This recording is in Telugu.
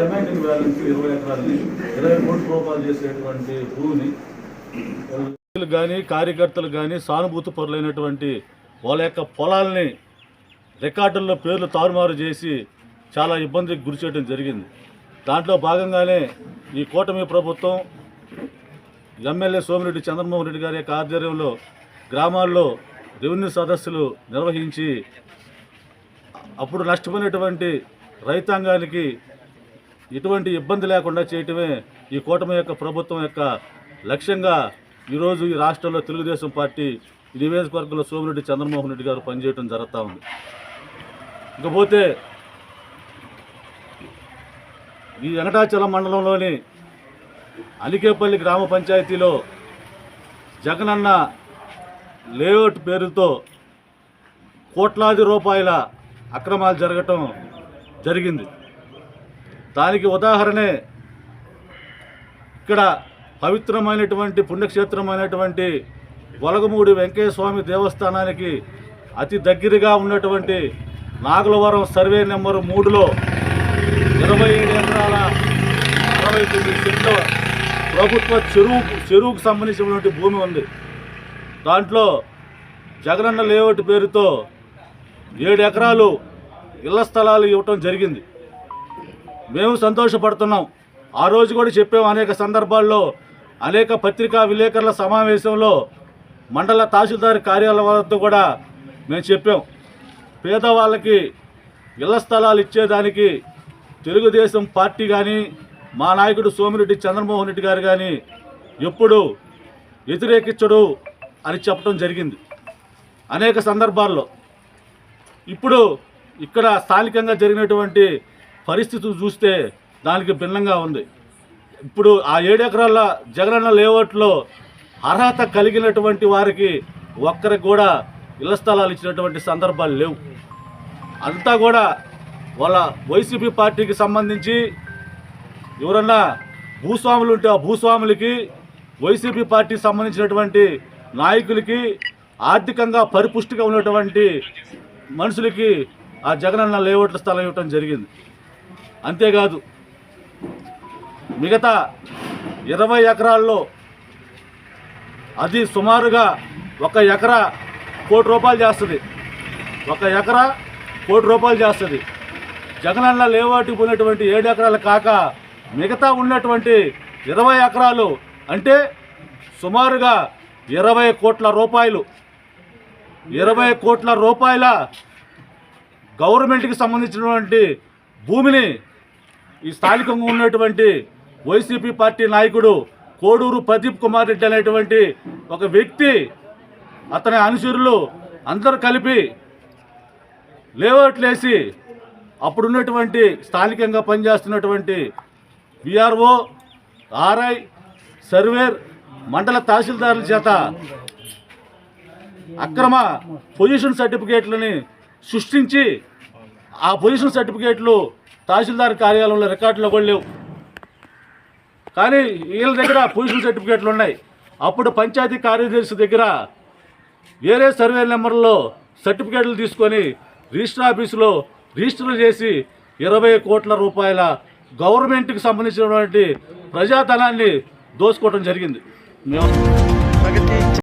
రిమైనింగ్ బ్యాలెన్స్ ఇరవై ఎకరాలని ఇరవై కోట్ల రూపాయలు చేసేటువంటి భూమిని కానీ కార్యకర్తలు కానీ సానుభూతి పరులైనటువంటి వాళ్ళ యొక్క పొలాల్ని రికార్డుల్లో పేర్లు తారుమారు చేసి చాలా ఇబ్బందికి గురి చేయడం జరిగింది. దాంట్లో భాగంగానే ఈ కూటమి ప్రభుత్వం ఎమ్మెల్యే సోమిరెడ్డి చంద్రమోహన్ రెడ్డి గారి యొక్క ఆధ్వర్యంలో గ్రామాల్లో రెవెన్యూ సదస్సులు నిర్వహించి అప్పుడు నష్టపోయినటువంటి రైతాంగానికి ఎటువంటి ఇబ్బంది లేకుండా చేయటమే ఈ కూటమి యొక్క ప్రభుత్వం యొక్క లక్ష్యంగా ఈరోజు ఈ రాష్ట్రంలో తెలుగుదేశం పార్టీ ఈ నియోజకవర్గంలో సోమిరెడ్డి చంద్రమోహన్ రెడ్డి గారు పనిచేయడం జరుగుతూ ఉంది. ఇకపోతే ఈ వెంకటాచలం మండలంలోని అలికేపల్లి గ్రామ పంచాయతీలో జగనన్న లేఅవుట్ పేరుతో కోట్లాది రూపాయల అక్రమాలు జరగటం జరిగింది. దానికి ఉదాహరణే ఇక్కడ పవిత్రమైనటువంటి పుణ్యక్షేత్రమైనటువంటి వలగమూడి వెంకయ్య స్వామి దేవస్థానానికి అతి దగ్గరగా ఉన్నటువంటి నాగులవరం సర్వే నెంబరు మూడులో ఇరవై ఏడు ఎకరాల అరవై తొమ్మిది సెంట్ల ప్రభుత్వ చెరువు చెరువుకు సంబంధించినటువంటి భూమి ఉంది. దాంట్లో జగనన్న లేఅవుట్ పేరుతో ఏడు ఎకరాలు ఇళ్ళ స్థలాలు ఇవ్వటం జరిగింది. మేము సంతోషపడుతున్నాం. ఆ రోజు కూడా చెప్పాం అనేక సందర్భాల్లో అనేక పత్రికా విలేకరుల సమావేశంలో మండల తహసీల్దార్ కార్యాలయం వద్ద కూడా మేము చెప్పాం. పేదవాళ్ళకి ఇళ్ళ స్థలాలు ఇచ్చేదానికి తెలుగుదేశం పార్టీ కానీ మా నాయకుడు సోమిరెడ్డి చంద్రమోహన్ రెడ్డి గారు కానీ ఎప్పుడు వ్యతిరేకించడు అని చెప్పడం జరిగింది. అనేక సందర్భాల్లో. ఇప్పుడు ఇక్కడ స్థానికంగా జరిగినటువంటి పరిస్థితులు చూస్తే దానికి భిన్నంగా ఉంది. ఇప్పుడు ఆ ఏడు ఎకరాల జగనన్న లేఅవుట్లో అర్హత కలిగినటువంటి వారికి ఒక్కరికి కూడా ఇళ్ళ స్థలాలు ఇచ్చినటువంటి సందర్భాలు లేవు. అంతా కూడా వాళ్ళ వైసీపీ పార్టీకి సంబంధించి ఎవరన్నా భూస్వాములు ఉంటే ఆ భూస్వాములకి వైసీపీ పార్టీకి సంబంధించినటువంటి నాయకులకి ఆర్థికంగా పరిపుష్టిగా ఉన్నటువంటి మనుషులకి ఆ జగనన్న లేఅవుట్ల స్థలం ఇవ్వటం జరిగింది. అంతేకాదు మిగతా ఇరవై ఎకరాల్లో అది సుమారుగా ఒక ఎకరా కోటి రూపాయలు చేస్తుంది. ఒక ఎకరా కోటి రూపాయలు చేస్తుంది. జగనన్న లేవాటికి పోయినటువంటి ఏడు ఎకరాలు కాక మిగతా ఉన్నటువంటి ఇరవై ఎకరాలు అంటే సుమారుగా ఇరవై కోట్ల రూపాయలు. ఇరవై కోట్ల రూపాయల గవర్నమెంట్కి సంబంధించినటువంటి భూమిని ఈ స్థానికంగా ఉన్నటువంటి వైసీపీ పార్టీ నాయకుడు కోడూరు ప్రదీప్ కుమార్ రెడ్డి అనేటువంటి ఒక వ్యక్తి అతని అనుచరులు అందరూ కలిపి లేవట్లేసి అప్పుడున్నటువంటి స్థానికంగా పనిచేస్తున్నటువంటి విఆర్ఓ ఆర్ఐ సర్వేర్ మండల తహసీల్దారుల చేత అక్రమ పొజిషన్ సర్టిఫికేట్లని సృష్టించి ఆ పొజిషన్ సర్టిఫికేట్లు తహసీల్దార్ కార్యాలయంలో రికార్డులో కూడా లేవు. కానీ వీళ్ళ దగ్గర పొజిషన్ సర్టిఫికేట్లు ఉన్నాయి. అప్పుడు పంచాయతీ కార్యదర్శి దగ్గర వేరే సర్వే నెంబర్లో సర్టిఫికేట్లు తీసుకొని రిజిస్టర్ ఆఫీసులో రిజిస్టర్ చేసి ఇరవై కోట్ల రూపాయల గవర్నమెంట్కి సంబంధించినటువంటి ప్రజాధనాన్ని దోసుకోవడం జరిగింది. మేము